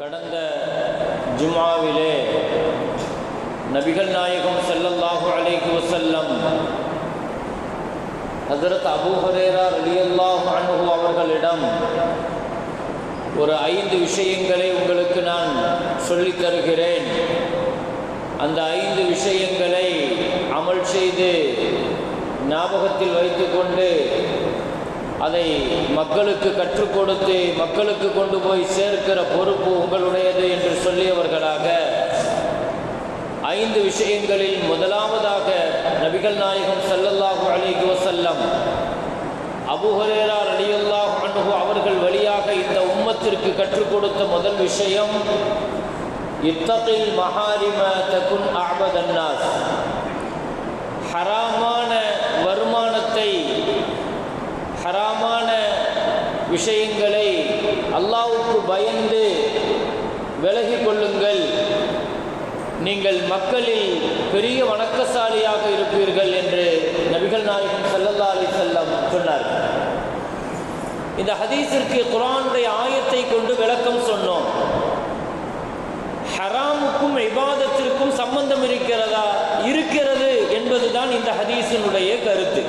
கடந்த ஜுமாவிலே நபிகள் நாயகம் ஸல்லல்லாஹு அலைக்கு செல்லம் அதிரத் அபூ ஹுரைரா ரலியல்லாஹு அவர்களிடம் ஒரு ஐந்து விஷயங்களை உங்களுக்கு நான் சொல்லித் தருகிறேன். அந்த ஐந்து விஷயங்களை அமல் செய்து ஞாபகத்தில் வைத்துக்கொண்டு அதை மக்களுக்கு கற்றுக் கொடுத்து மக்களுக்கு கொண்டு போய் சேர்க்கிற பொறுப்பு உங்களுடையது என்று சொல்லியவர்களாக ஐந்து விஷயங்களில் முதலாவதாக நபிகள் நாயகம் சல்லல்லாஹு அலிஹி வசல்லம் அபுஹரேரா ஹுரைரா அனுகு அவர்கள் வழியாக இந்த உம்மத்திற்கு கற்றுக் கொடுத்த முதல் விஷயம் இத்தகில் மஹாரிம தகுன் அபதன்னாஸ் விஷயங்களை அல்லாவுக்கு பயந்து விலகி கொள்ளுங்கள். நீங்கள் மக்களில் பெரிய வணக்கசாலியாக இருப்பீர்கள் என்று நபிகள் நாயகம் ஸல்லல்லாஹு அலி செல்லம் சொன்னார். இந்த ஹதீஸிற்கு குரானுடைய ஆயத்தை கொண்டு விளக்கம் சொன்னோம். ஹராமுக்கும் இபாதத்திற்கும் சம்பந்தம் இருக்கிறதா? இருக்கிறது என்பதுதான் இந்த ஹதீஸினுடைய கருத்து.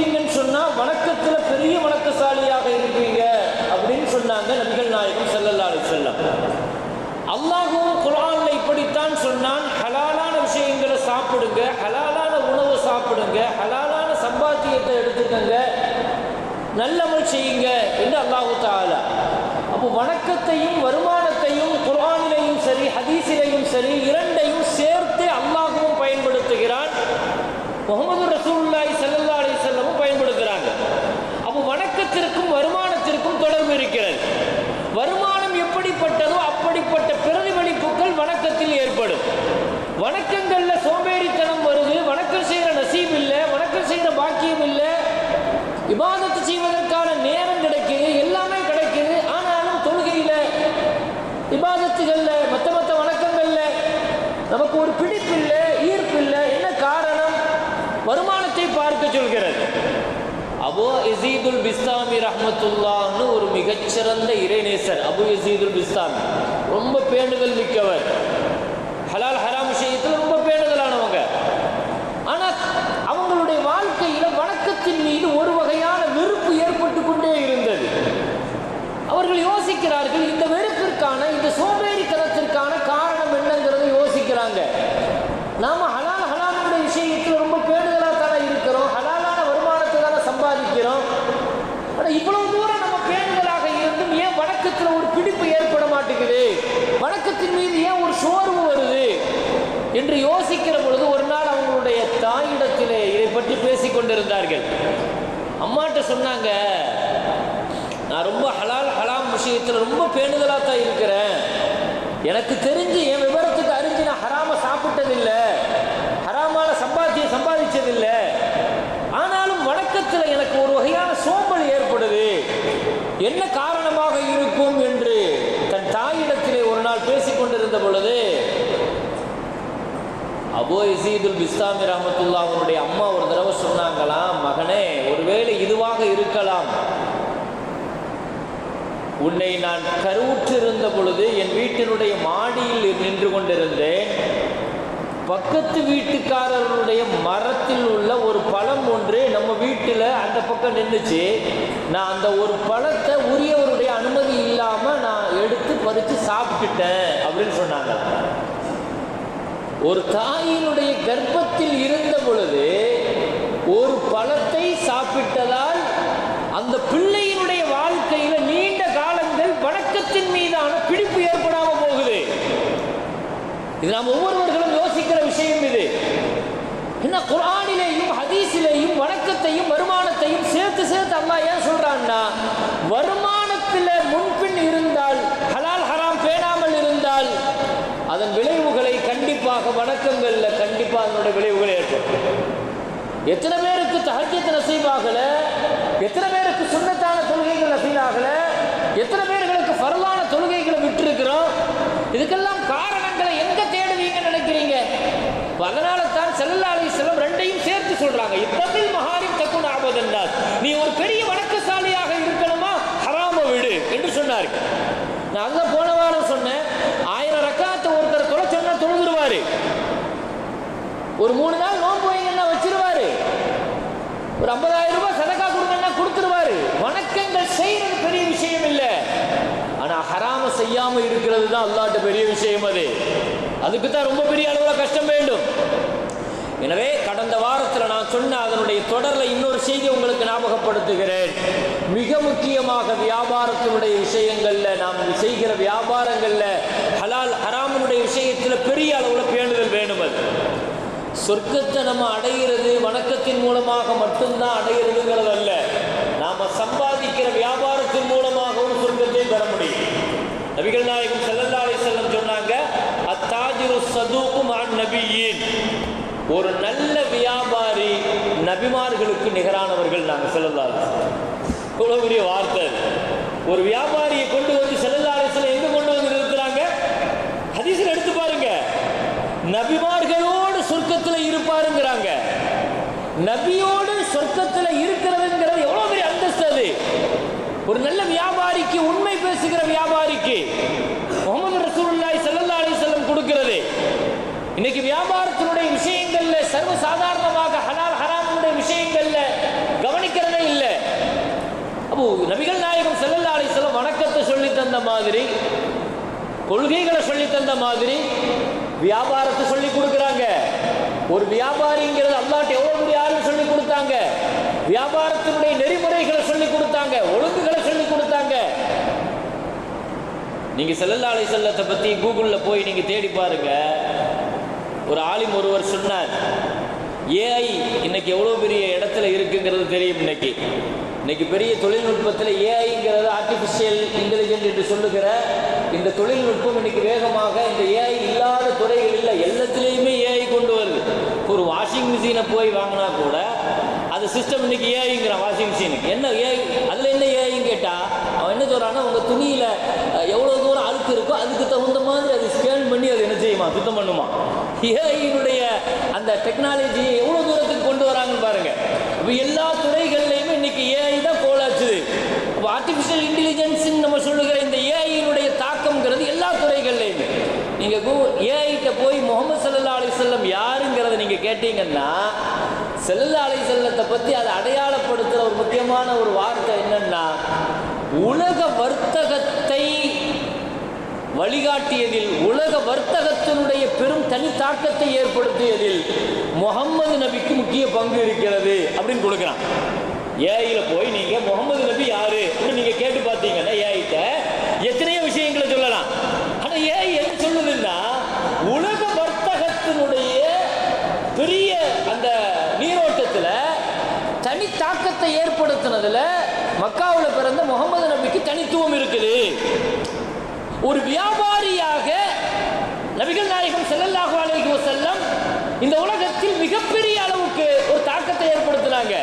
ஹராம சொன்னா வணக்கத்துல பெரிய வணக்கசாலியாக இருப்பீங்க அப்படின்னு சொன்னாங்க நபிகள் நாயகம் ஸல்லல்லாஹு செல்லம் அல்லாஹும் குரான்ல இப்படித்தான் சொன்னான் ஹலாலான விஷயங்களை சாப்பிடுங்க ஹலாலான உணவு சாப்பிடுங்க ஹலாலான சம்பாத்தியத்தை எடுத்துக்கங்க நல்லமல் செய்யுங்க என்று அல்லாஹு தாலா அப்போ வணக்கத்தையும் வருமானத்தையும் குரானிலையும் சரி ஹதீஸிலையும் சரி இரண்டையும் சேர்த்து அல்லாஹுவும் பயன்படுத்துகிறான். முகமது ரசூலுல்லாஹி ஸல்லல்லாஹு அலைஹி வஸல்லமும் பயன்படுத்துகிறாங்க அப்போ வணக்கத்திற்கும் வருமானத்திற்கும் தொடர்பு இருக்கிறது வருமானம் எப்படிப்பட்டதோ அப்படிப்பட்ட பிரதிபலிப்புகள் வணக்கத்தில் ஏற்படும் வணக்கங்கள்ல சோம்பேறித்தனம் வருது வணக்கம் செய்யற நசீப் இல்லை வணக்கம் செய்யற பாக்கியம் இல்லை இபாதத்து செய்வதற்கான நேரம் கிடைக்குது எல்லாமே கிடைக்குது. ஆனாலும் தொழுகையில் விவாதத்துகளில் மற்ற மற்ற வணக்கங்கள்ல நமக்கு ஒரு பிடிப்பு இல்லை ஈர்ப்பு இல்லை என்ன காரணம்? வருமானத்தை பார்க்க சொல்கிறது. அபு எசீதுல் பிஸ்தாமி ரஹமத்துல்லான்னு ஒரு மிகச்சிறந்த இறைநேசர் அபு எசீதுல் பிஸ்தாமி. ரொம்ப பேணுதல் மிக்கவர். ஹலால் ஹராம் விஷயத்தில் ரொம்ப பேணுதலானவங்க ஆனால் அவங்களுடைய வாழ்க்கையில வணக்கத்தின் மீது ஒரு வகையான வெறுப்பு ஏற்பட்டு கொண்டே இருந்தது அவர்கள் யோசிக்கிறார்கள். இந்த வெறுப்பிற்கான இந்த சோம்பேறித்தனத்திற்கான காரணம் என்னங்கிறத யோசிக்கிறாங்க. நாம ஹலால் ஹலாலுடைய விஷயத்தில் ரொம்ப பேடுதலாக தானே இருக்கிறோம். ஹலாலான வருமானத்தை தானே சம்பாதிக்கிறோம். ஆனால் இவ்வளவு தூரம் நம்ம பேடுதலாக இருந்தும் ஏன் வணக்கத்தில் ஒரு பிடிப்பு ஏற்பட மாட்டேங்குது? வணக்கத்தின் மீது ஏன் ஒரு சோர்வு வருது? என்று யோசிக்கிற பொழுது ஒரு நாள் அவங்களுடைய தாயிடத்திலே இதை பற்றி பேசிக்கொண்டிருந்தார்கள். அம்மாட்ட சொன்னாங்க நான் ரொம்ப ஹலா விஷயத்தில் ரொம்ப பேணுதலாக தான் இருக்கிறேன். எனக்கு தெரிஞ்சு என் விவரத்துக்கு அறிஞ்சு நான் ஹராம சாப்பிட்டதில்லை. ஹராமால சம்பாத்தியம் சம்பாதிச்சதில்லை. ஆனாலும் வணக்கத்தில் எனக்கு ஒரு வகையான சோம்பல் ஏற்படுது. என்ன காரணமாக இருக்கும் என்று தன் தாயிடத்திலே ஒரு நாள் பேசிக் கொண்டிருந்த பொழுது அபோ இசீதுல் பிஸ்தாமி ரஹமத்துல்லா அவனுடைய அம்மா ஒரு தடவை சொன்னாங்களாம் மகனே ஒருவேளை இதுவாக இருக்கலாம். உன்னை நான் கருவுற்றிருந்த பொழுது என் வீட்டினுடைய மாடியில் நின்று கொண்டிருந்தேன். பக்கத்து வீட்டுக்காரர்களுடைய மரத்தில் உள்ள ஒரு பழம் ஒன்று நம்ம வீட்டில் அந்த பக்கம் நின்றுச்சு நான் அந்த ஒரு பழத்தை உரியவருடைய அனுமதி இல்லாமல் நான் எடுத்து பறித்து சாப்பிட்டுட்டேன் அப்படின்னு சொன்னாங்க. ஒரு தாயினுடைய கர்ப்பத்தில் இருந்த பொழுது ஒரு பழத்தை சாப்பிட்டதால் அந்த பிள்ளையின் வாழ்க்கையில நீண்ட காலங்கள் வணக்கத்தின் மீதான பிடிப்பு ஏற்படாம போகுது இது நாம் ஒவ்வொருவர்களும் யோசிக்கிற விஷயம் இது. என்ன குரானிலேயும் ஹதீஸிலேயும் வணக்கத்தையும் வருமானத்தையும் சேர்த்து சேர்த்து அல்லா ஏன் சொல்றான்னா வருமானத்தில் முன்பின் இருந்தால் ஹலால் ஹராம் பேணாமல் இருந்தால் அதன் விளைவுகளை கண்டிப்பாக வணக்கங்கள்ல கண்டிப்பாக அதனுடைய விளைவுகளை ஏற்படும் எத்தனை பேருக்கு தஹஜத் நசீபாகல எத்தனை பேருக்கு சுண்ணத்தான தொழுகைகள் நசீபாகல எத்தனை பேர்களுக்கு பரவான தொழுகைகளை விட்டுருக்கிறோம் இதுக்கெல்லாம் காரணங்களை எங்க தேடுவீங்க நினைக்கிறீங்க? அதனால தான் செல்லல்லா அலி செல்லம் ரெண்டையும் சேர்த்து சொல்றாங்க. இப்பதில் மகாரிம் தக்குன் ஆபதென்றால் நீ ஒரு பெரிய வணக்கசாலியாக இருக்கணுமா? ஹராம விடு என்று சொன்னார்கள் நான் அங்க போன வாரம் சொன்னேன். ஆயிரம் ரக்காத்தை ஒருத்தர் தொலை சொன்னா தொழுதுருவாரு. ஒரு மூணு நாள் நோன்பு வைங்கன்னா வச்சிருவாரு. ஒரு ஐம்பதாயிரம் ரூபாய் சதக்கா கொடுங்கன்னா கொடுத்துருவாரு வணக்கங்கள் செய்யறது பெரிய விஷயம் இல்லை ஆனா ஹராம செய்யாம இருக்கிறது தான் அல்லாட்ட பெரிய விஷயம் அது. அதுக்கு தான் ரொம்ப பெரிய அளவில் கஷ்டம் வேண்டும். எனவே கடந்த வாரத்தில் நான் சொன்ன அதனுடைய தொடரில் இன்னொரு செய்தி உங்களுக்கு ஞாபகப்படுத்துகிறேன். மிக முக்கியமாக வியாபாரத்தினுடைய விஷயங்களில் நாம் செய்கிற வியாபாரங்களில் ஹலால் ஹராமனுடைய விஷயத்தில் பெரிய அளவில் பேணுதல் வேணும் அது. சொர்க்கத்தை நம்ம அடைகிறது வணக்கத்தின் மூலமாக மட்டும்தான் அடைகிறதுங்கிறது அல்ல நாம சம்பாதிக்கிற வியாபாரத்தின் மூலமாகவும் சொர்க்கத்தை பெற முடியும் நபிகள் நாயகம் செல்லல்லா அலி செல்லம் சொன்னாங்க அத்தாஜிரு சதூக்கும் ஆன் நபியின். ஒரு நல்ல வியாபாரி நபிமார்களுக்கு நிகரானவர்கள் நாங்கள் செல்லல்லா இவ்வளோ பெரிய வார்த்தை ஒரு வியாபாரியை கொண்டு வந்து செல்லல்லா அலைஹி வஸல்லம் எங்க கொண்டு வந்து நிறுத்துறாங்க? ஹதீஸ்ல எடுத்து பாருங்க. நபிமார்களோடு சொர்க்கத்தில் இருப்பாருங்கிறாங்க. நபியோடு சொர்க்கத்தில் இருக்கிறதுங்கிறது எவ்வளவு பெரிய அந்தஸ்து அது ஒரு நல்ல வியாபாரிக்கு உண்மை பேசுகிற வியாபாரிக்கு முகமது ரசூலுல்லாஹி ஸல்லல்லாஹு அலைஹி வஸல்லம் கொடுக்கிறது இன்னைக்கு வியாபாரத்தினுடைய விஷயங்கள்ல சர்வ சாதாரணமாக ஹலால் ஹராமுடைய விஷயங்கள்ல கவனிக்கிறதே இல்லை. அப்போ நபிகள் நாயகம் ஸல்லல்லாஹு அலைஹி வணக்கத்தை சொல்லி தந்த மாதிரி கொள்கைகளை சொல்லி தந்த மாதிரி வியாபாரத்தை சொல்லி கொடுக்குறாங்க. ஒரு வியாபாரிங்கிறது அல்லாட்ட எவ்வளவு பெரிய ஆளு சொல்லி கொடுத்தாங்க. வியாபாரத்தினுடைய நெறிமுறைகளை சொல்லி கொடுத்தாங்க ஒழுங்குகளை சொல்லி கொடுத்தாங்க. நீங்க செல்லல்லா அலை செல்லத்தை பத்தி கூகுள்ல போய் நீங்க தேடி பாருங்க. ஒரு ஆலிம் ஒருவர் சொன்னார் ஏஐ இன்னைக்கு எவ்வளோ பெரிய இடத்துல இருக்குங்கிறது தெரியும் இன்னைக்கு. இன்னைக்கு பெரிய தொழில்நுட்பத்தில் ஏஐங்கிறது ஆர்டிஃபிஷியல் இன்டெலிஜென்ட் என்று சொல்லுகிற இந்த தொழில்நுட்பம் இன்னைக்கு வேகமாக இந்த ஏஐ இல்லாத துறைகள் இல்லை எல்லாத்துலேயுமே ஏஐ கொண்டு வருது. ஒரு வாஷிங் மிஷினை போய் வாங்கினா கூட அது சிஸ்டம் இன்னைக்கு ஏஐங்கிறான் வாஷிங் மிஷினுக்கு என்ன ஏஐ? அதில் என்ன ஏஐன்னு கேட்டால் அவன் என்ன சொல்கிறான்னா உங்கள் துணியில் எவ்வளோ தூரம் அழுக்கு இருக்கோ அதுக்கு தகுந்த மாதிரி அது ஸ்கேன் பண்ணி அது என்ன செய்யுமா? சுத்தம் பண்ணுமா? ஏஐனுடைய அந்த டெக்னாலஜியை எவ்வளோ தூரத்துக்கு கொண்டு வராங்கன்னு பாருங்க. இப்போ எல்லா துறைகள்லையுமே இன்னைக்கு ஏஐ தான் கோலாச்சுது. இப்போ ஆர்டிஃபிஷியல் இன்டெலிஜென்ஸ் நம்ம சொல்லுகிற இந்த ஏஐனுடைய தாக்கம்ங்கிறது எல்லா துறைகள்லையுமே. நீங்கள் கூ ஏஐட்ட போய் முகமது சல்லா அலி செல்லம் யாருங்கிறத நீங்கள் கேட்டீங்கன்னா செல்லா அலி செல்லத்தை பற்றி அதை அடையாளப்படுத்துகிற ஒரு முக்கியமான ஒரு வார்த்தை என்னன்னா உலக வர்த்தகத்தை வழிகாட்டியதில் உலக வர்த்தகத்தினுடைய பெரும் தனி தாக்கத்தை ஏற்படுத்தியதில் முகம்மது நபிக்கு முக்கிய பங்கு இருக்கிறது அப்படின்னு கொடுக்குறான். ஏஐயில் போய் நீங்க முகமது நபி யாரு அப்படின்னு நீங்க கேட்டு பார்த்தீங்கன்னா ஏஐட்ட எத்தனையோ விஷயங்களை சொல்லலாம். ஆனா ஏஐ என்ன சொல்லுதுன்னா உலக வர்த்தகத்தினுடைய பெரிய அந்த நீரோட்டத்தில் தனி தாக்கத்தை ஏற்படுத்தினதுல மக்காவில் பிறந்த முகமது நபிக்கு தனித்துவம் இருக்குது. ஒரு வியாபாரியாக நபிகள் நாயகம் ஸல்லல்லாஹு அலைஹி வஸல்லம் இந்த உலகத்தில் மிகப்பெரிய அளவுக்கு ஒரு தாக்கத்தை ஏற்படுத்தினாங்க.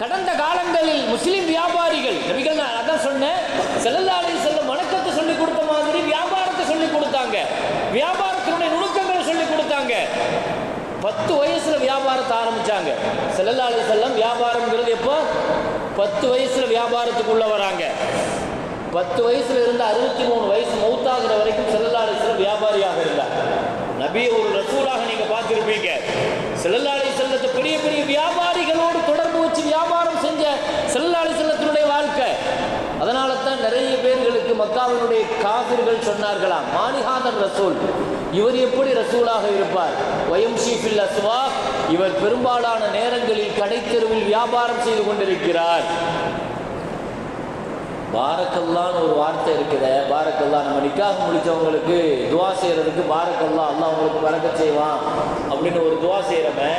கடந்த காலங்களில் முஸ்லிம் வியாபாரிகள் நபிகள் நான் அதான் சொன்னேன் ஸல்லல்லாஹு அலைஹி வஸல்லம் வணக்கத்தை சொல்லிக் கொடுத்த மாதிரி வியாபாரத்தை சொல்லிக் கொடுத்தாங்க. வியாபாரத்தினுடைய நுணுக்கங்களை சொல்லிக் கொடுத்தாங்க. பத்து வயசுல வியாபாரத்தை ஆரம்பிச்சாங்க. ஸல்லல்லாஹு அலைஹி செல்லம் வியாபாரம்ங்கிறது எப்போ? பத்து வயசுல வியாபாரத்துக்குள்ள வராங்க. பத்து வயசுல இருந்து அறுபத்தி மூணு வயசு மௌத்தாகிற வரைக்கும் ஸல்லல்லாஹு அலைஹி வியாபாரியாக இருந்தார். நபியை ஒரு ரசூலாக நீங்க பார்த்திருப்பீங்க. செல்லல்லாடி செல்லத்து பெரிய பெரிய வியாபாரிகளோடு தொடர்பு வச்சு வியாபாரம் செஞ்ச ஸல்லல்லாஹு செல்லத்தினுடைய வாழ்க்கை. அதனால தான் நிறைய பேர்களுக்கு மக்காவினுடைய காபிர்கள் சொன்னார்களாம் மாணிகாதன் ரசூல் இவர் எப்படி ரசூலாக இருப்பார்? வயம் ஷீஃபில் அஸ்வா இவர் பெரும்பாலான நேரங்களில் கடைத்தெருவில் வியாபாரம் செய்து கொண்டிருக்கிறார். பாரக்கல்லான்னு ஒரு வார்த்தை இருக்குது. பாரக்கல்லா நம்ம நிக்காக முடித்தவங்களுக்கு துவா செய்கிறதுக்கு பாரக்கல்லா அல்லா அவங்களுக்கு பறக்க செய்வான் அப்படின்னு ஒரு துவா செய்கிறவன்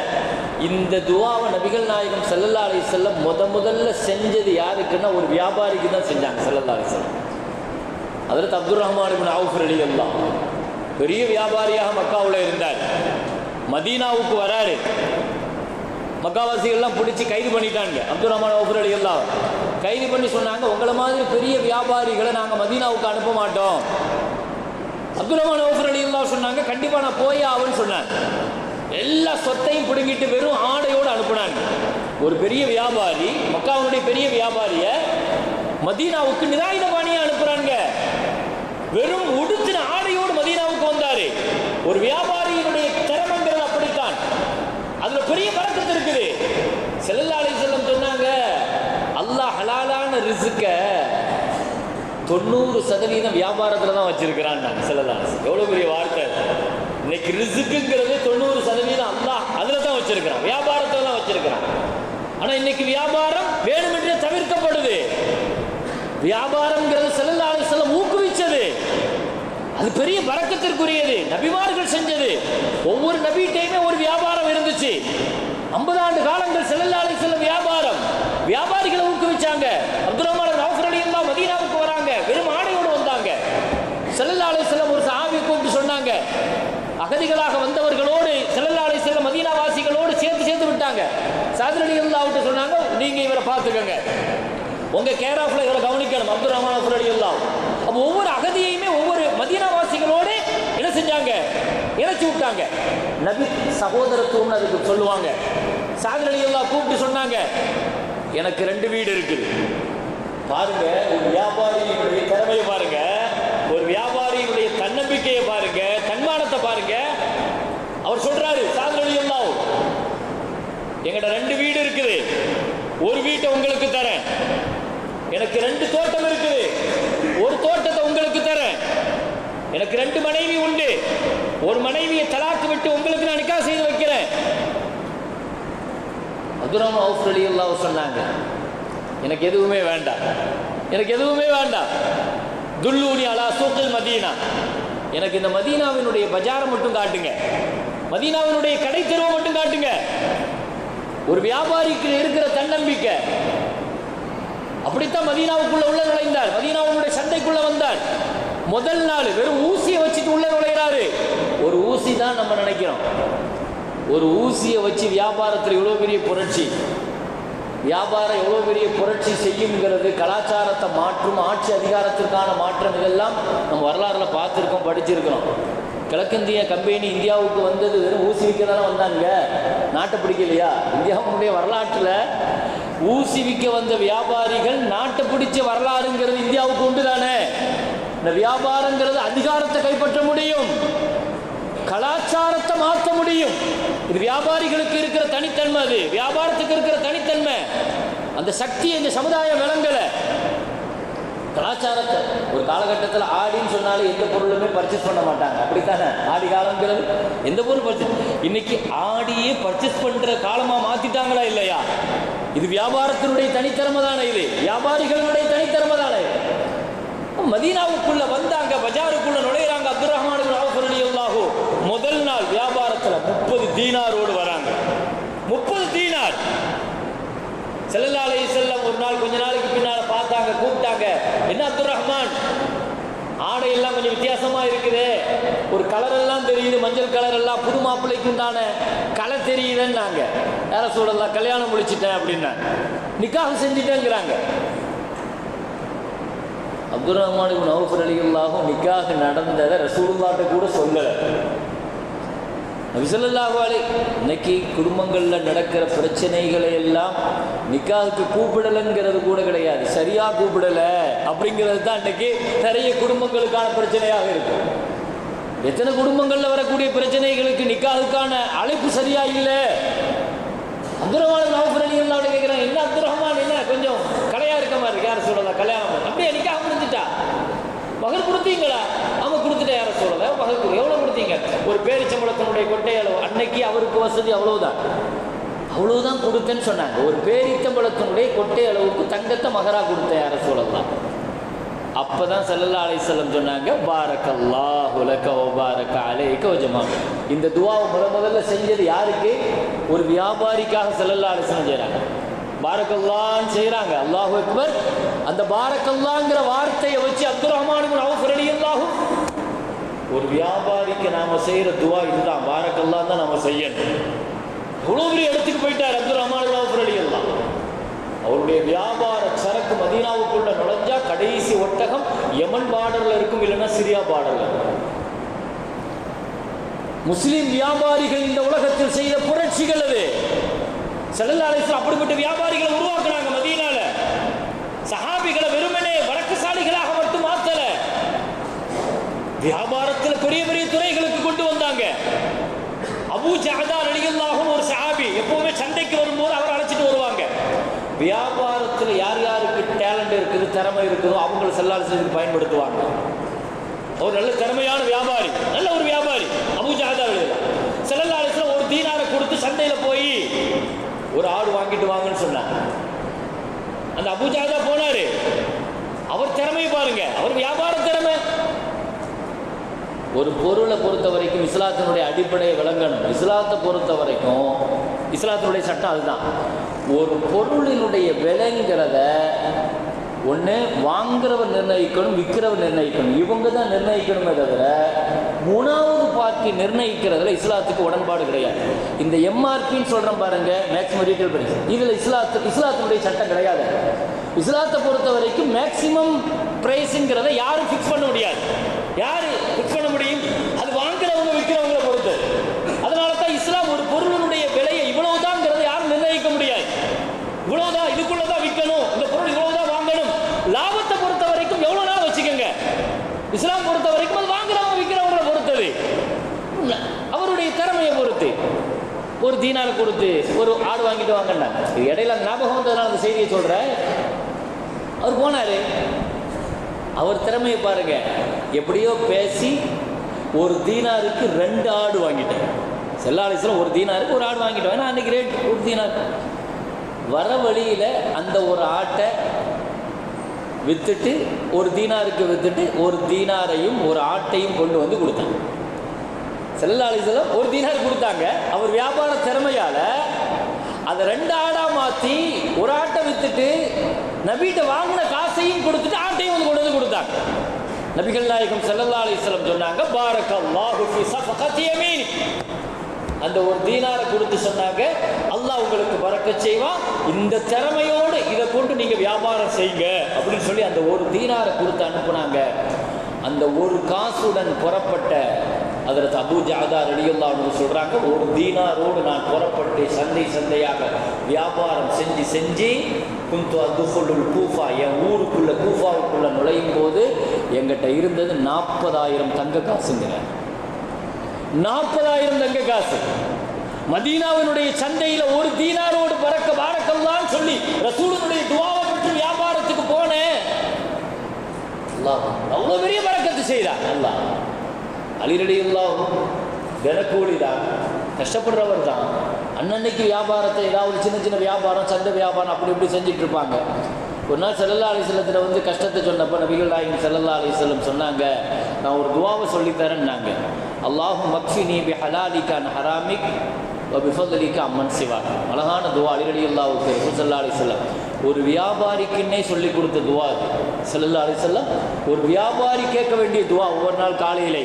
இந்த துவாவை நபிகள் நாயகம் ஸல்லல்லாஹு அலைஹி வஸல்லம் முத முதல்ல செஞ்சது யாருக்குன்னா ஒரு வியாபாரிக்கு தான் செஞ்சாங்க ஸல்லல்லாஹு அலைஹி அதில் அப்துல் ரஹ்மான் இப்னு அலி அல்லா பெரிய வியாபாரியாக மக்காவில் இருந்தார். மதீனாவுக்கு வராரு. மக்காவாசிகள்லாம் பிடிச்சி கைது பண்ணிட்டாங்க அப்துல் ரஹ்மான் அவுஃபர் அலி அல்லா கைது பண்ணி சொன்னாங்க உங்களை மாதிரி பெரிய வியாபாரிகளை நாங்கள் மதீனாவுக்கு அனுப்ப மாட்டோம். அப்துல் ரஹ்மான் அலி இல்லா சொன்னாங்க கண்டிப்பாக நான் போயே ஆகும்னு சொன்னேன் எல்லா சொத்தையும் பிடுங்கிட்டு வெறும் ஆடையோடு அனுப்புனாங்க. ஒரு பெரிய வியாபாரி மக்காவுடைய பெரிய வியாபாரிய மதீனாவுக்கு நிராயுத பாணியை அனுப்புறாங்க. வெறும் உடுத்தின ஆடையோடு மதீனாவுக்கு வந்தாரு. ஒரு வியாபாரியினுடைய திறமைங்கிறது அப்படித்தான். அதுல பெரிய பழக்கத்து இருக்குது. செல்லல்லா அலைஹிஸ்ஸலாம் சொன்னாங்க அல்லாஹ் ஹலாலான ரிசுக்க தொண்ணூறு சதவீதம் வியாபாரத்தில் தான் வச்சிருக்கிறான் நான் செல்லல்லா எவ்வளோ எவ்வளவு பெரிய வார்த்தை இன்னைக்கு ரிசுக்குங்கிறது தொண்ணூறு சதவீதம் அல்லா அதில் தான் வச்சிருக்கிறான். வியாபாரத்தில் தான் வச்சிருக்கிறான். ஆனா இன்னைக்கு வியாபாரம் வேணுமென்றே தவிர்க்கப்படுது. வியாபாரம்ங்கிறது செல்லல்லா செல்ல ஊக்குவிச்சது. அது பெரிய பறக்கத்திற்குரியது. நபிமார்கள் செஞ்சது. ஒவ்வொரு நபிகிட்டையுமே ஒரு வியாபாரம் இருந்துச்சு. ஐம்பது ஆண்டு காலங்கள் செல்லல்லாலை செல்லும் வியாபாரம். வியாபாரிகளை ஊக்குவிச்சாங்க. அப்துல் ரஹ்மான் நௌஃபர் அலி எல்லாம் மதீனாவுக்கு வராங்க. வெறும் ஆடையோடு வந்தாங்க. செல்லல்லாலை செல்லம் ஒரு சாமி கூப்பிட்டு சொன்னாங்க. அகதிகளாக வந்தவர்களோடு செல்லல்லாலை செல்லம் மதீனாவாசிகளோடு சேர்ந்து சேர்த்து சேர்த்து விட்டாங்க. சாதர் அலி அல்லாவிட்டு சொன்னாங்க நீங்க இவரை பார்த்துக்கோங்க. உங்க கேர் ஆஃப்ல இவரை கவனிக்கணும். அப்துல் ரஹ்மான் நௌஃபர் அலி அல்லாஹ். அப்போ ஒவ்வொரு அகதியையுமே ஒவ்வொரு மதீனாவாசிகளோடு என்ன செஞ்சாங்க? இணைச்சு விட்டாங்க. நபி சகோதரத்துவம்னு அதுக்கு சொல்லுவாங்க. சாகர் அலி அல்லாஹ் கூப்பிட்டு சொன்னாங்க எனக்கு ரெண்டு வீடு இருக்குது. பாருங்க ஒரு வியாபாரியினுடைய திறமையை பாருங்க. ஒரு வியாபாரியினுடைய தன்னம்பிக்கையை பாருங்க. தன்மானத்தை பாருங்க. அவர் சொல்றாரு சாகர் அலி அல்லாஹ் ரெண்டு வீடு இருக்குது. ஒரு வீட்டை உங்களுக்கு தரேன். எனக்கு ரெண்டு தோட்டம் இருக்குது. ஒரு தோட்டத்தை உங்களுக்கு தரேன். எனக்கு ரெண்டு மனைவி உண்டு. ஒரு மனைவியை தலாக்கு விட்டு உங்களுக்கு நான் நிக்கா செய்து வைக்கிறேன். அப்துரம் அவுஃப் அலி அல்லாஹ் சொன்னாங்க எனக்கு எதுவுமே வேண்டாம். எனக்கு எதுவுமே வேண்டாம். துல்லூனி அலா சூக்கல் மதீனா. எனக்கு இந்த மதீனாவினுடைய பஜாரை மட்டும் காட்டுங்க. மதீனாவினுடைய கடை தெருவை மட்டும் காட்டுங்க. ஒரு வியாபாரிக்கு இருக்கிற தன்னம்பிக்கை. அப்படித்தான் மதீனாவுக்குள்ள உள்ள நுழைந்தார். மதீனாவுடைய சந்தைக்குள்ள வந்தார். முதல் நாள் வெறும் ஊசியை வச்சுட்டு உள்ள நுழைகிறாரு ஒரு ஊசி தான் நம்ம நினைக்கிறோம். ஒரு ஊசியை வச்சு வியாபாரத்தில் இவ்வளோ பெரிய புரட்சி. வியாபாரம் எவ்வளோ பெரிய புரட்சி செய்யுங்கிறது கலாச்சாரத்தை மாற்றும் ஆட்சி அதிகாரத்திற்கான மாற்றம் இதெல்லாம் நம்ம வரலாறுல பார்த்துருக்கோம் படிச்சிருக்கிறோம். கிழக்கிந்திய கம்பெனி இந்தியாவுக்கு வந்தது வெறும் ஊசி விற்க தானே வந்தாங்க நாட்டை பிடிக்கலையா? இந்தியாவுடைய வரலாற்றில் ஊசி விற்க வந்த வியாபாரிகள் நாட்டை பிடிச்ச வரலாறுங்கிறது இந்தியாவுக்கு உண்டு தானே இந்த வியாபாரங்கிறது அதிகாரத்தை கைப்பற்ற முடியும். கலாச்சாரத்தை மாற்ற முடியும். இது வியாபாரிகளுக்கு இருக்கிற தனித்தன்மை அது. வியாபாரத்துக்கு இருக்கிற தனித்தன்மை. அந்த சக்தி இந்த சமுதாயம் விளங்கலை. கலாச்சாரத்தை. ஒரு காலகட்டத்தில் ஆடின்னு சொன்னாலே எந்த பொருளுமே பர்ச்சேஸ் பண்ண மாட்டாங்க. அப்படித்தானே? ஆடி காலங்கிறது எந்த பொருள் பர்ச்சேஸ் இன்னைக்கு ஆடியே பர்ச்சேஸ் பண்ற காலமா மாத்திட்டாங்களா இல்லையா? இது வியாபாரத்தினுடைய தனித்திறமை தானே இது. வியாபாரிகளுடைய தனித்திறமை தானே இது. மதீனாவுக்குள்ள வந்தாங்க பஜாருக்குள்ள நுழைய அப்துல் ரஹ்மான் அல்லாஹூ முதல் நாள் வியாபாரத்துல முப்பது தீனாரோடு வராங்க. முப்பது தீனார். செல்லல்லா செல்லம் ஒரு நாள் கொஞ்ச நாளைக்கு பின்னால பார்த்தாங்க கூப்பிட்டாங்க என்ன அப்துல் ரஹ்மான்? ஆடை எல்லாம் கொஞ்சம் வித்தியாசமா இருக்குது. ஒரு கலர் எல்லாம் தெரியுது மஞ்சள் கலர் எல்லாம் புது மாப்பிள்ளைக்கு உண்டான கலர் தெரியுதுன்னாங்க. யார சொல்லலாம் கல்யாணம் முடிச்சிட்டேன் அப்படின்னா நிக்காக செஞ்சுட்டேங்கிறாங்க. அப்துல் ரஹ்மானுக்கு நவுஃபர் அலிகல்லாகும் நிக்காக நடந்ததை ரசூலுல்லாட்ட கூட சொல்லலை. நபிசல்லாஹு இன்னைக்கு குடும்பங்களில் நடக்கிற பிரச்சனைகளை எல்லாம் நிக்காவுக்கு கூப்பிடலைங்கிறது கூட கிடையாது. சரியா கூப்பிடலை அப்படிங்கிறது தான் இன்னைக்கு நிறைய குடும்பங்களுக்கான பிரச்சனையாக இருக்கு. எத்தனை குடும்பங்களில் வரக்கூடிய பிரச்சனைகளுக்கு நிக்காவுக்கான அழைப்பு சரியா இல்லை? அந்தரமான ரஹ்மான் நவுஃபர் அலி அல்லாவோட கேட்குறாங்க என்ன அப்துல் என்ன? கொஞ்சம் கலையா இருக்க மாதிரி இருக்கு யார் சொல்லலாம் கல்யாணம் அப்படியே நிக்காக முடிஞ்சிட்டா. மகர் கொடுத்தீங்களா? அவன் கொடுத்துட்டேன் யார சொல்லலை வகுப்பு எவ்வளோ கொடுத்தீங்க? ஒரு பேரிச்சம்பளத்தினுடைய கொட்டை அளவு அன்னைக்கு அவருக்கு வசதி அவ்வளோதான் அவ்வளோதான் கொடுத்தேன்னு சொன்னாங்க. ஒரு பேரிச்சம்பளத்தினுடைய கொட்டை அளவுக்கு தங்கத்தை மகரா கொடுத்த யார சொல்லலாம் அப்போ தான் அலைஹிஸ்ஸலாம் அலை செல்லம் சொன்னாங்க பாரக்கல்லா உலக அலைக வ ஜமா இந்த துவாவை முத முதல்ல செஞ்சது யாருக்கு? ஒரு வியாபாரிக்காக செல்லல்லா அலை செல்லம் செய்கிறாங்க பாரக்கல்லான்னு செய்கிறாங்க அல்லாஹு அக்பர். அந்த பாரக்கல்லாங்கிற வார்த்தையை வச்சு அப்துல் ஒரு வியாபாரிக்கு நாம செய்யற துவா இதுதான். பாரக்கெல்லாம் தான் நம்ம செய்யணும். இவ்வளோ பெரிய போயிட்டார் அப்துல் ரஹ்மான் காஃபர் அவருடைய வியாபார சரக்கு மதீனாவுக்குள்ள நுழைஞ்சா கடைசி ஒட்டகம் யமன் பார்டர்ல இருக்கும் இல்லைன்னா சிரியா பார்டர்ல முஸ்லிம் வியாபாரிகள் இந்த உலகத்தில் செய்த புரட்சிகள் அது. செல்லல்லா அலிஸ்லாம் அப்படிப்பட்ட வியாபாரிகளை உருவாக்குனாங்க மதியனால சஹாபிகளை வெறுமனே வழக்குசாலிகளாக மட்டும் மாத்தல வியாபார பெரிய பெரிய துறைகளுக்கு கொண்டு வந்தாங்க. அபூ ஜஹதா ரலியல்லாஹு ஒரு சஹாபி. எப்பவுமே சண்டைக்கு வரும்போது அவர் அழைச்சிட்டு வருவாங்க. வியாபாரத்தில் யார் யாருக்கு டேலண்ட் இருக்குது திறமை இருக்குதோ அவங்கள செல்லாலசத்துக்கு பயன்படுத்துவாங்க. ஒரு நல்ல திறமையான வியாபாரி நல்ல ஒரு வியாபாரி அபூ ஜஹதா செல்லல்லாலசில் ஒரு தீனாரை கொடுத்து சந்தையில் போய் ஒரு ஆடு வாங்கிட்டு வாங்கன்னு சொன்னாங்க. அந்த அபு ஜஹதா போனாரு. அவர் திறமையை பாருங்க. அவர் வியாபார திறமை ஒரு பொருளை பொறுத்த வரைக்கும் இஸ்லாத்தினுடைய அடிப்படையை விளங்கணும். இஸ்லாத்தை பொறுத்த வரைக்கும் இஸ்லாத்தினுடைய சட்டம் அதுதான். ஒரு பொருளினுடைய விலைங்கிறத ஒன்று வாங்குறவர் நிர்ணயிக்கணும் விற்கிறவர் நிர்ணயிக்கணும். இவங்க தான் நிர்ணயிக்கணுமே தவிர மூணாவது பார்ட்டி நிர்ணயிக்கிறதுல இஸ்லாத்துக்கு உடன்பாடு கிடையாது. இந்த எம்ஆர்பின்னு சொல்கிறேன் பாருங்க மேக்ஸிமம் ரீட்டைல் பிரைஸ் இதில் இஸ்லாத்து இஸ்லாத்தினுடைய சட்டம் கிடையாது. இஸ்லாத்தை பொறுத்த வரைக்கும் மேக்ஸிமம் ப்ரைஸுங்கிறத யாரும் ஃபிக்ஸ் பண்ண முடியாது. யார் ஃபிக்ஸ் பண்ண முடியும் அது வாங்குறவங்க விற்கிறவங்கள பொறுத்து அதனால தான் இஸ்லாம் ஒரு பொருளினுடைய விலையை இவ்வளவுதான்ங்கிறத யாரும் நிர்ணயிக்க முடியாது இவ்வளவுதான் இதுக்குள்ளதான் விற்கணும் இந்த பொருள் இவ்வளவுதான் வாங்கணும் லாபத்தை பொறுத்த வரைக்கும் எவ்வளவு நாள் வச்சுக்கோங்க இஸ்லாம் பொறுத்த வரைக்கும் அது வாங்குறவங்க விற்கிறவங்களை பொறுத்தது. அவருடைய திறமையை பொறுத்து. ஒரு தீனாரை கொடுத்து ஒரு ஆடு வாங்கிட்டு வாங்கினாங்க இடையில அந்த ஞாபகம் வந்ததுனால அந்த செய்தியை சொல்றேன். அவர் போனார். அவர் திறமையை பாருங்க. எப்படியோ பேசி ஒரு தீனாருக்கு ரெண்டு ஆடு வாங்கிட்டேன். செல்லாலிசில் ஒரு தீனாருக்கு ஒரு ஆடு வாங்கிட்டு ஏன்னா அன்னைக்கு ரேட் ஒரு தீனார். வர வழியில் அந்த ஒரு ஆட்டை வித்துட்டு ஒரு தீனாருக்கு வித்துட்டு ஒரு தீனாரையும் ஒரு ஆட்டையும் கொண்டு வந்து கொடுத்தாங்க. செல்லாலிசில் ஒரு தீனார் கொடுத்தாங்க. அவர் வியாபார திறமையால அதை ரெண்டு ஆடா மாற்றி ஒரு ஆட்டை வித்துட்டு நபிகிட்ட வாங்கின காசையும் கொடுத்துட்டு ஆட்டையும் வந்து கொண்டு வந்து கொடுத்தாங்க. நபிகள் நாயகம் செல்லல்லா அலிஸ்லம் சொன்னாங்க பாரக் அல்லாஹு அந்த ஒரு தீனாரை கொடுத்து சொன்னாங்க அல்லாஹ் உங்களுக்கு பறக்க செய்வான் இந்த திறமையோடு இதை கொண்டு நீங்கள் வியாபாரம் செய்யுங்க. அப்படின்னு சொல்லி அந்த ஒரு தீனாரை கொடுத்து அனுப்புனாங்க. அந்த ஒரு காசுடன் புறப்பட்ட அதில் தபு ஜாதா ரெடியல்லான்னு சொல்கிறாங்க ஒரு தீனாரோடு நான் புறப்பட்டு சந்தை சந்தையாக வியாபாரம் செஞ்சு செஞ்சு குந்து அதுகுல்லுல் கூஃபா என் ஊருக்குள்ளே கூஃபாவுக்குள்ளே நுழையும் போது எங்கிட்ட இருந்தது நாற்பதாயிரம் தங்க காசுங்கிறேன் நாற்பதாயிரம் தங்க காசு. மதீனாவினுடைய சந்தையில் ஒரு தீனாரோடு பறக்க பாரக்கல்லான்னு சொல்லி ரசூலனுடைய துவாவை பெற்று வியாபாரத்துக்கு போனேன் அவ்வளோ பெரிய பறக்கத்து செய்தார் அல்லாஹ் அலிரடி அல்லாஹும் தினக்கூலி தான் கஷ்டப்படுறவர் தான் அன்னன்னைக்கு வியாபாரத்தை ஏதாவது சின்ன சின்ன வியாபாரம் சந்தை வியாபாரம் அப்படி இப்படி செஞ்சுட்டு இருப்பாங்க ஒரு நாள் செல்லல்லா அலிசல்லத்தில் வந்து கஷ்டத்தை சொன்னப்போ நபிகள் நாயகம் செல்லல்லா அலிசல்லம் சொன்னாங்க நான் ஒரு துவாவை சொல்லித்தரேன்னாங்க அல்லாஹும் மக்ஃபினி பி ஹலாலிகான் ஹராமிக் பிஃபதலிக்கு அம்மன் சிவா அழகான துவா அலிரடி அல்லாவுக்கு சல்லா அலிசல்லம் ஒரு வியாபாரிக்குன்னே சொல்லி கொடுத்த துவா அது. சல்லல்லா அலிசல்லம் ஒரு வியாபாரி கேட்க வேண்டிய துவா ஒவ்வொரு நாள் காலையிலே.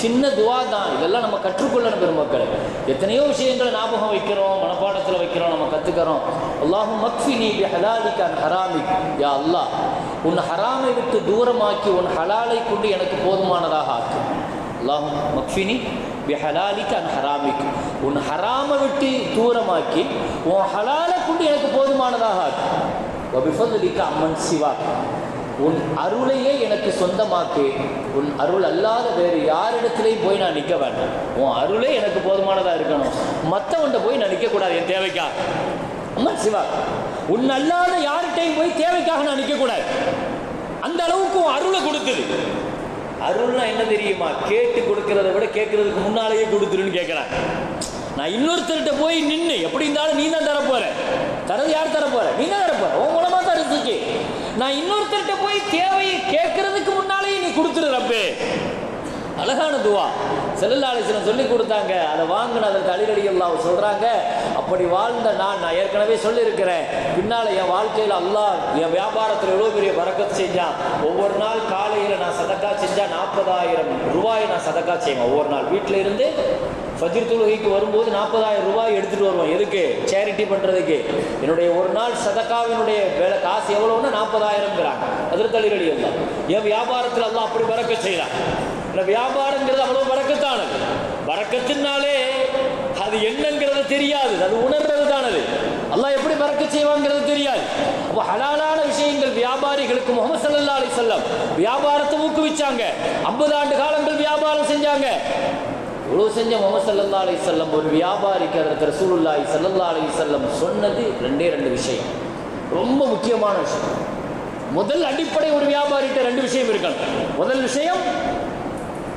சின்ன துவா தான் இதெல்லாம் நம்ம கற்றுக்கொள்ளணும் பெருமக்கள் எத்தனையோ விஷயங்களை ஞாபகம் வைக்கிறோம் மனப்பாடத்தில் வைக்கிறோம் நம்ம கற்றுக்கிறோம் அல்லாஹும் நீ பி ஹலாலிகான் ஹராமிக். யா அல்லாஹ் உன் ஹராமை விட்டு தூரமாக்கி உன் ஹலாலை கொண்டு எனக்கு போதுமானதாக ஆக்கு. அல்லாஹும் மக்ஃபினி பிஹலாலிக்கு அன் ஹராமிக் உன் ஹராமை விட்டு தூரமாக்கி உன் ஹலாலை கொண்டு எனக்கு போதுமானதாக ஆக்கு வபிஃபதுலிக்க அம்மன் சிவா உன் அருளையே எனக்கு சொந்தமாக்கு உன் அருள் அல்லாத வேறு யாரிடத்துலையும் போய் நான் நிற்க வேண்டாம் உன் அருளே எனக்கு போதுமானதாக இருக்கணும் மற்றவன்ட்ட போய் நான் நிற்கக்கூடாது என் தேவைக்கா அம்மன் சிவா உன் அல்லாத யார்கிட்டையும் போய் தேவைக்காக நான் நிற்கக்கூடாது அந்த அளவுக்கு உன் அருளை கொடுக்குது அருள்னா என்ன தெரியுமா? கேட்டு கொடுக்கறத விட கேட்கறதுக்கு முன்னாலேயே கொடுத்துருன்னு கேட்குறாங்க நான் இன்னொருத்தர்கிட்ட போய் நின்று எப்படி இருந்தாலும் நீ தான் தரப்போற. தரது யார் தரப்போற? நீ தான் தரப்போற. உன் மூலமா தான் இருந்துச்சு நான் இன்னொருத்தர்கிட்ட போய் தேவையை கேட்கறதுக்கு முன்னாலேயே நீ கொடுத்துரு ரப்பே. அழகான துவா. செல்லல்லாலிசனம் சொல்லி கொடுத்தாங்க. அதை வாங்கின அதற்கு அலிரடி அல்லாஹ் சொல்கிறாங்க அப்படி வாழ்ந்த நான் நான் ஏற்கனவே சொல்லியிருக்கிறேன். பின்னால் என் வாழ்க்கையில் அல்லாஹ் என் வியாபாரத்தில் எவ்வளோ பெரிய வரக்கத்து செஞ்சான். ஒவ்வொரு நாள் காலையில் நான் சதக்கா செஞ்சால் நாற்பதாயிரம் ரூபாயை நான் சதக்கா செய்வேன். ஒவ்வொரு நாள் வீட்டில் இருந்து ஃபஜ்ர் தொழுகைக்கு வரும்போது நாற்பதாயிரம் ரூபாய் எடுத்துகிட்டு வருவோம் எதுக்கு? சேரிட்டி பண்ணுறதுக்கு என்னுடைய ஒரு நாள் சதக்காவினுடைய வேலை காசு எவ்வளோன்னா நாற்பதாயிரம்ங்கிறாங்க. அதற்கு அலிரடி என் வியாபாரத்தில் அல்லாஹ் அப்படி வரக்க செய்யலாம் இந்த வியாபாரங்கிறது அவ்வளவு வரக்கத்தானது வரக்கத்தினாலே அது அது என்னங்கிறது தெரியாது. அது உணர்றது தானது அல்லாஹ் எப்படி பறக்க செய்வாங்கிறது தெரியாது. அப்போ ஹலாலான விஷயங்கள் வியாபாரிகளுக்கு முகமது சல்லா அலி செல்லம் வியாபாரத்தை ஊக்குவிச்சாங்க. ஐம்பது ஆண்டு காலங்கள் வியாபாரம் செஞ்சாங்க. இவ்வளவு செஞ்ச முகமது சல்லா அலி செல்லம் ஒரு வியாபாரிக்கு அதற்கு ரசூலுல்லாஹி சல்லா அலி செல்லம் சொன்னது ரெண்டே ரெண்டு விஷயம். ரொம்ப முக்கியமான விஷயம். முதல் அடிப்படை ஒரு வியாபாரிகிட்ட ரெண்டு விஷயம் இருக்கணும். முதல் விஷயம்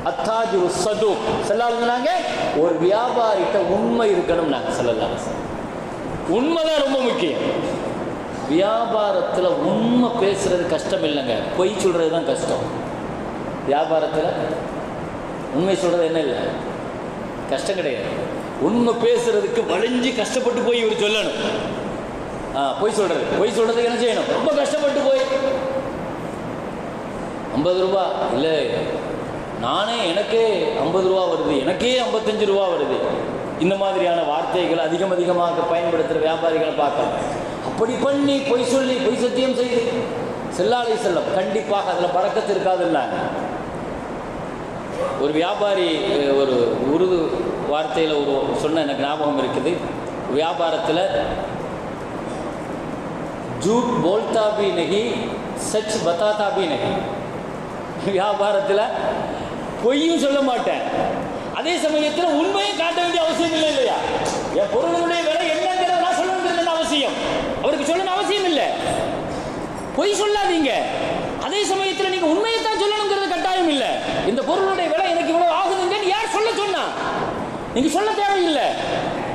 அத்தாஜுரு சது செல்லாளுங்கனாங்க ஒரு வியாபாரிகிட்ட உண்மை இருக்கணும் நாங்கள் சொல்லலாம் உண்மைதான் ரொம்ப முக்கியம். வியாபாரத்தில் உண்மை பேசுறது கஷ்டம் இல்லைங்க. பொய் சொல்கிறது தான் கஷ்டம். வியாபாரத்தில் உண்மை சொல்கிறது என்ன இல்லை? கஷ்டம் கிடையாது. உண்மை பேசுறதுக்கு வளைஞ்சு கஷ்டப்பட்டு போய் இவர் சொல்லணும். ஆ பொய் சொல்கிறது பொய் சொல்கிறது என்ன செய்யணும்? ரொம்ப கஷ்டப்பட்டு போய். ஐம்பது ரூபா இல்லை நானே எனக்கே ஐம்பது ரூபா வருது எனக்கே ஐம்பத்தஞ்சு ரூபா வருது. இந்த மாதிரியான வார்த்தைகள் அதிகம் அதிகமாக பயன்படுத்துகிற வியாபாரிகளை பார்க்கலாம். அப்படி பண்ணி பொய் சொல்லி பொய் சத்தியம் செய்து. செல்லாலை செல்லம் கண்டிப்பாக அதில் பழக்கத்து இருக்காதுல்ல. ஒரு வியாபாரி ஒரு உருது வார்த்தையில் ஒரு சொன்ன எனக்கு ஞாபகம் இருக்குது. வியாபாரத்தில் ஜூட் போல்தா பி நகி சச் பத்தாதா பி நகி. வியாபாரத்தில் பொய்யும் சொல்ல மாட்டேன். அதே சமயத்தில் உண்மையும் காட்ட வேண்டிய அவசியம் இல்லை இல்லையா? என் பொருளுடைய விலை என்னங்கிறத நான் சொல்லணுங்கிறது அவசியம். அவருக்கு சொல்லணும் அவசியம் இல்லை. பொய் சொல்லாதீங்க. அதே சமயத்தில் நீங்க உண்மையை தான் சொல்லணுங்கிறது கட்டாயம் இல்லை. இந்த பொருளுடைய விலை எனக்கு இவ்வளவு ஆகுதுங்கன்னு யார் சொல்ல சொன்னா? நீங்க சொல்ல தேவையில்லை.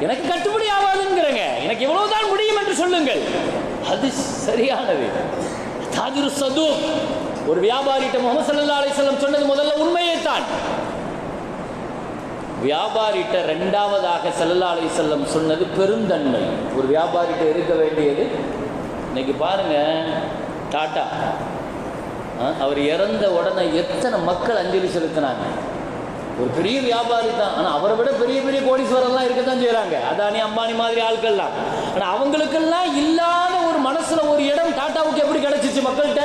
எனக்கு கட்டுப்படி ஆகாதுங்கிறங்க. எனக்கு இவ்வளவுதான் முடியும் என்று சொல்லுங்கள். அது சரியானது. தாஜிரு சது ஒரு வியாபாரிட்ட முகமது சல்லா செல்லம் சொன்னது முதல்ல உண்மையை தான். வியாபாரிட்ட ரெண்டாவதாக சல்லல்லா அலிசல்லம் சொன்னது பெருந்தன்மை. ஒரு வியாபாரிட்ட இருக்க வேண்டியது இன்னைக்கு பாருங்க டாட்டா அவர் இறந்த உடனே எத்தனை மக்கள் அஞ்சலி செலுத்தினாங்க. ஒரு பெரிய வியாபாரி தான். ஆனால் அவரை விட பெரிய பெரிய கோடீஸ்வரர்லாம் இருக்கத்தான் செய்கிறாங்க அதானி அம்பானி மாதிரி ஆட்கள்லாம். ஆனால் அவங்களுக்கெல்லாம் இல்லாத ஒரு மனசுல ஒரு இடம் டாட்டாவுக்கு எப்படி கிடச்சிச்சு மக்கள்கிட்ட?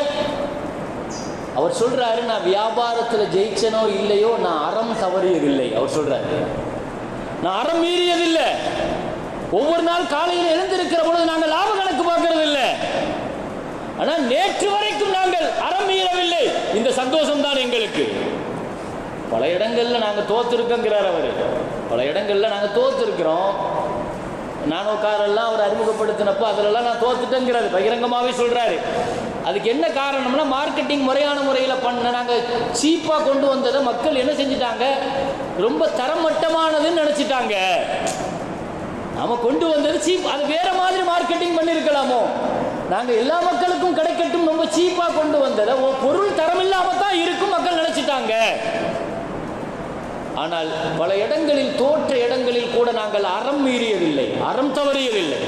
அவர் சொல்றாரு நான் வியாபாரத்தில் ஜெயிச்சனோ இல்லையோ நான் அறம் தவறியதில்லை அவர் சொல்றாரு. நான் அறம் மீறியதில்லை. ஒவ்வொரு நாள் காலையில் எழுந்திருக்கிற பொழுது நாங்கள் லாப கணக்கு பார்க்கறது இல்லை ஆனால் நேற்று வரைக்கும் நாங்கள் அறம் மீறவில்லை. இந்த சந்தோஷம் தான் எங்களுக்கு. பல இடங்கள்ல நாங்க தோத்துருக்கோங்கிறார் அவர். பல இடங்கள்ல நாங்க தோத்துருக்கிறோம். நானோ காரெல்லாம் அவர் அறிமுகப்படுத்தினப்போ அதிலெல்லாம் நான் தோத்துட்டேங்கிறாரு. பகிரங்கமாவே சொல்றாரு. அதுக்கு என்ன காரணம்னா மார்க்கெட்டிங் முறையான முறையில் பண்ண நாங்கள் சீப்பாக கொண்டு வந்ததை மக்கள் என்ன செஞ்சிட்டாங்க? ரொம்ப தரமட்டமானதுன்னு நினச்சிட்டாங்க. நாம் கொண்டு வந்தது சீப் அது வேறு மாதிரி மார்க்கெட்டிங் பண்ணியிருக்கலாமோ நாங்கள் எல்லா மக்களுக்கும் கிடைக்கட்டும் ரொம்ப சீப்பாக கொண்டு வந்ததை பொருள் தரம் இல்லாமல் தான் இருக்கும் மக்கள் நினச்சிட்டாங்க. ஆனால் பல இடங்களில் தோற்ற இடங்களில் கூட நாங்கள் அறம் மீறியதில்லை அறம் தவறியதில்லை.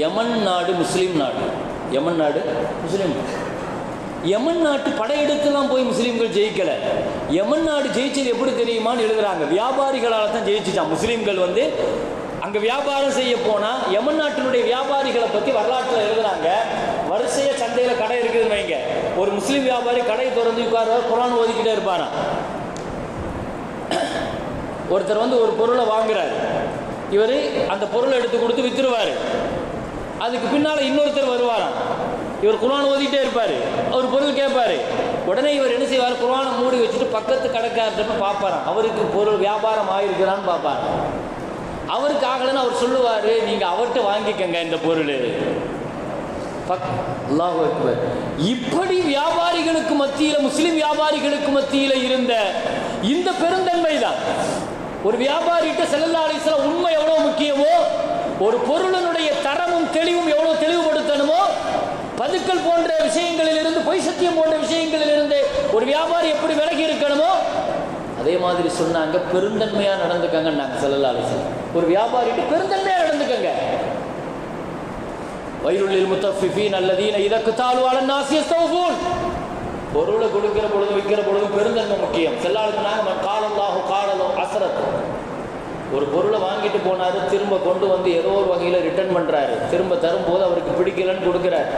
யமன் நாடு முஸ்லீம் நாடு. யமன் நாடு முஸ்லீம். யமன் நாட்டு படையெடுத்துலாம் போய் முஸ்லீம்கள் ஜெயிக்கல. யமன் நாடு ஜெயிச்சது எப்படி தெரியுமான்னு எழுதுறாங்க. வியாபாரிகளால் தான் ஜெயிச்சுச்சான் முஸ்லீம்கள் வந்து அங்கே வியாபாரம் செய்ய போனா யமன் நாட்டினுடைய வியாபாரிகளை பற்றி வரலாற்றில் எழுதுறாங்க. வரிசைய சந்தையில் கடை இருக்குதுன்னு வைங்க. ஒரு முஸ்லீம் வியாபாரி கடையை திறந்து உட்காருவார் குரான் ஓதிக்கிட்டே இருப்பாராம் ஒருத்தர் வந்து ஒரு பொருளை வாங்குறாரு. இவர் அந்த பொருளை எடுத்து கொடுத்து வித்துருவாரு. அதுக்கு பின்னால் இன்னொருத்தர் வருவாராம். இவர் குரான் ஓதிட்டே இருப்பார். அவர் பொருள் கேட்பாரு. உடனே இவர் என்ன செய்வார்? குரானை மூடி வச்சுட்டு பக்கத்து கடைக்காரர்கிட்ட பார்ப்பாராம். அவருக்கு பொருள் வியாபாரம் ஆயிருக்குதான்னு பார்ப்பார். அவருக்கு ஆகலைன்னு அவர் சொல்லுவார் நீங்கள் அவர்கிட்ட வாங்கிக்கங்க இந்த பொருள். பக்- இப்படி வியாபாரிகளுக்கு மத்தியில் முஸ்லிம் வியாபாரிகளுக்கு மத்தியில் இருந்த இந்த பெருந்தன்மை தான் ஒரு வியாபாரிகிட்ட செல்லல்லா அலிஸ்லாம் உண்மை எவ்வளோ முக்கியமோ ஒரு பொருளினுடைய தரமும் தெளிவும் எவ்வளவு தெளிவுபடுத்தணுமோ பதுக்கல் போன்ற விஷயங்களில் இருந்து பொய் சத்தியம் போன்ற விஷயங்களில் இருந்து ஒரு வியாபாரி எப்படி விலகி இருக்கணுமோ அதே மாதிரி சொன்னாங்க பெருந்தன்மையா நடந்துக்கங்க நாங்கள் செல்லல்லா ஒரு வியாபாரிட்டு பெருந்தன்மையா நடந்துக்கங்க. வயிறுள்ளில் முத்தஃபிஃபீன் அல்லதீன இதற்கு தாழ்வாள நாசியஸ்தௌஃபூன் பொருளை கொடுக்கிற பொழுது விற்கிற பொழுது பெருந்தன்மை முக்கியம். செல்லாளுக்கு நாங்கள் காலல்லாஹு காலலும் அசரத்தும் ஒரு பொருளை வாங்கிட்டு போனாரு திரும்ப கொண்டு வந்து ஏதோ ஒரு வகையில் ரிட்டர்ன் பண்றாரு. திரும்ப தரும்போது அவருக்கு பிடிக்கலன்னு கொடுக்குறாரு.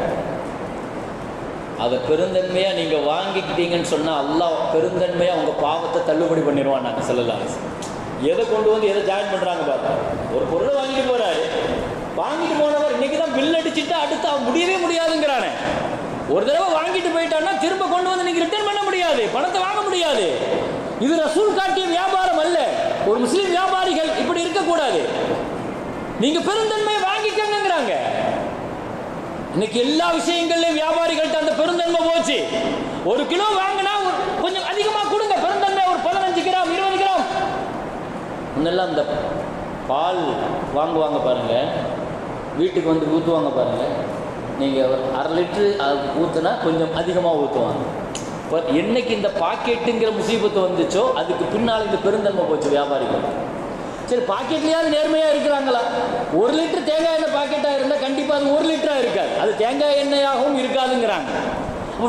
அதை பெருந்தன்மையாக நீங்கள் வாங்கிக்கிட்டீங்கன்னு சொன்னால் அல்லா பெருந்தன்மையாக உங்கள் பாவத்தை தள்ளுபடி பண்ணிடுவான் நாங்கள் சொல்லலாம் எதை கொண்டு வந்து எதை ஜாயின் பண்ணுறாங்க பார்த்தா ஒரு பொருளை வாங்கிட்டு போகிறாரு வாங்கிட்டு போனவர் இன்றைக்கி தான் பில் அடிச்சுட்டு அடுத்து அவன் முடியவே முடியாதுங்கிறானே. ஒரு தடவை வாங்கிட்டு போயிட்டான்னா திரும்ப கொண்டு வந்து நீங்கள் ரிட்டர்ன் பண்ண முடியாது. பணத்தை வாங்க முடியாது. இது ரசூல் காட்டிய வியாபாரம் அல்ல. ஒரு முஸ்லீம் வியாபாரிகள் இப்படி இருக்கக்கூடாது. நீங்க பெருந்தன்மையை வாங்கிக்கங்கிறாங்க இன்னைக்கு எல்லா விஷயங்கள்லயும் வியாபாரிகள்ட்ட அந்த பெருந்தன்மை போச்சு. ஒரு கிலோ வாங்கினா ஒரு கொஞ்சம் அதிகமா கொடுங்க. பெருந்தன்மை ஒரு பதினஞ்சு கிராம் இருபது கிராம். முன்னெல்லாம் அந்த பால் வாங்குவாங்க பாருங்க. வீட்டுக்கு வந்து ஊற்றுவாங்க பாருங்க. நீங்கள் ஒரு அரை லிட்ரு ஊற்றுனா கொஞ்சம் அதிகமாக ஊற்றுவாங்க என்னைக்கு இந்த பாக்கெட்டுங்கிற முசீபத்து வந்துச்சோ அதுக்கு பின்னால் இந்த பெருந்தன்மை போச்சு வியாபாரிகள். சரி பாக்கெட்லயாவது நேர்மையாக இருக்கிறாங்களா? ஒரு லிட்டர் தேங்காய் எண்ணெய் பாக்கெட்டாக இருந்தால் கண்டிப்பாக அது ஒரு லிட்டராக இருக்காது. அது தேங்காய் எண்ணெயாகவும் இருக்காதுங்கிறாங்க.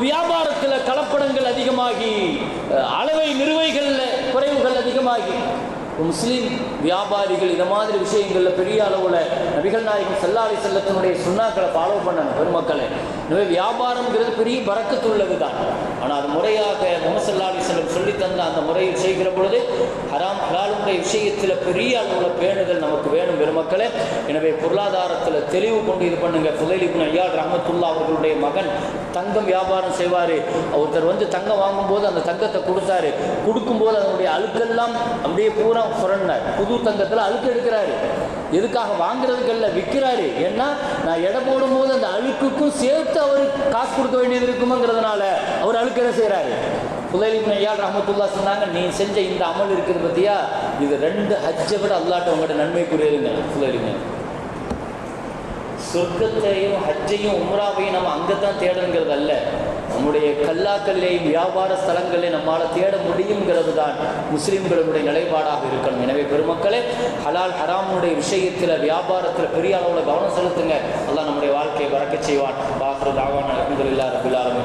வியாபாரத்தில் கலப்படங்கள் அதிகமாகி அளவை நிறுவைகளில் குறைவுகள் அதிகமாகி. முஸ்லீம் வியாபாரிகள் இந்த மாதிரி விஷயங்களில் பெரிய அளவில் நபிகள் நாயகம் செல்லாலை செல்லத்தினுடைய சுண்ணாக்களை ஃபாலோ பண்ணணும் பெருமக்களை. எனவே வியாபாரம்ங்கிறது பெரிய பறக்கத்துள்ளது தான் ஆனால் அது முறையாக முகமது சல்லாஹி செல்லம் சொல்லி தந்த அந்த முறையில் செய்கிற பொழுது ஹராம் ஹலாலுடைய விஷயத்தில் பெரிய அளவில் பேணுதல் நமக்கு வேணும் பெருமக்களே. எனவே பொருளாதாரத்தில் தெளிவு கொண்டு இது பண்ணுங்க. புதைலிபுன் ஐயாள் ரஹமத்துல்லா அவர்களுடைய மகன் தங்கம் வியாபாரம் செய்வார். ஒருத்தர் வந்து தங்கம் வாங்கும்போது அந்த தங்கத்தை கொடுத்தாரு. கொடுக்கும்போது அதனுடைய அழுக்கெல்லாம் அப்படியே பூரா புரண்டார் புது தங்கத்தில் அழுக்கு எடுக்கிறாரு. எதுக்காக வாங்குறதுக்கல்ல விற்கிறாரு ஏன்னா நான் எடை போடும்போது அந்த அழுக்குக்கும் சேர்த்து அவர் காசு கொடுக்க வேண்டியது இருக்குமோங்கிறதுனால அவர் அழுக்கு என்ன செய்கிறாரு புதைலிபின் ஐயா ரஹமத்துல்லா சொன்னாங்க நீ செஞ்ச இந்த அமல் இருக்கிறது பற்றியா இது ரெண்டு ஹஜ்ஜை விட அல்லாட்ட உங்கள்கிட்ட நன்மைக்குரியதுங்க புதைலிங்க சொர்க்கத்தையும் ஹஜ்ஜையும் உம்ராவையும் நம்ம அங்கே தான் தேடணுங்கிறது அல்ல. நம்முடைய கல்லாக்கல்லையும் வியாபார ஸ்தலங்களையும் நம்மால் தேட முடியுங்கிறது தான் முஸ்லீம்களுடைய நிலைப்பாடாக இருக்கணும். எனவே பெருமக்களே ஹலால் ஹராமுடைய விஷயத்தில் வியாபாரத்தில் பெரிய அளவில் கவனம் செலுத்துங்க. அதான் நம்முடைய வாழ்க்கையை வரக்க செய்வான். பாக்குறது ஆவான் அலமதுல்லா ரபுல்லாலும்